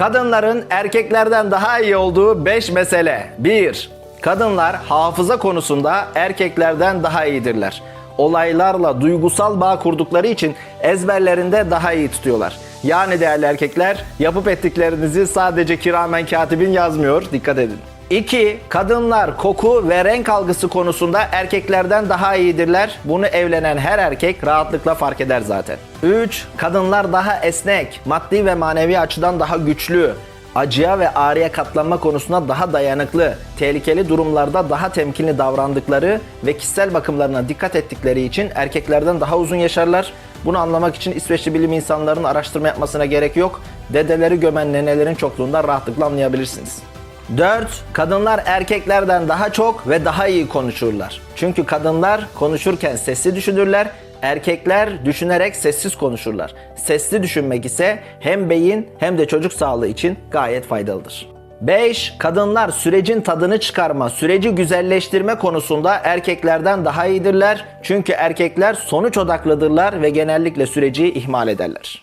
Kadınların erkeklerden daha iyi olduğu 5 mesele. 1. Kadınlar hafıza konusunda erkeklerden daha iyidirler. Olaylarla duygusal bağ kurdukları için ezberlerinde daha iyi tutuyorlar. Yani değerli erkekler yapıp ettiklerinizi sadece kiramen katibin yazmıyor. Dikkat edin. 2. Kadınlar koku ve renk algısı konusunda erkeklerden daha iyidirler. Bunu evlenen her erkek rahatlıkla fark eder zaten. 3. Kadınlar daha esnek, maddi ve manevi açıdan daha güçlü, acıya ve ağrıya katlanma konusunda daha dayanıklı, tehlikeli durumlarda daha temkinli davrandıkları ve kişisel bakımlarına dikkat ettikleri için erkeklerden daha uzun yaşarlar. Bunu anlamak için İsveçli bilim insanlarının araştırma yapmasına gerek yok. Dedeleri gömen nenelerin çokluğundan rahatlıkla anlayabilirsiniz. 4. Kadınlar erkeklerden daha çok ve daha iyi konuşurlar. Çünkü kadınlar konuşurken sesli düşünürler, erkekler düşünerek sessiz konuşurlar. Sesli düşünmek ise hem beyin hem de çocuk sağlığı için gayet faydalıdır. 5. Kadınlar sürecin tadını çıkarma, süreci güzelleştirme konusunda erkeklerden daha iyidirler. Çünkü erkekler sonuç odaklıdırlar ve genellikle süreci ihmal ederler.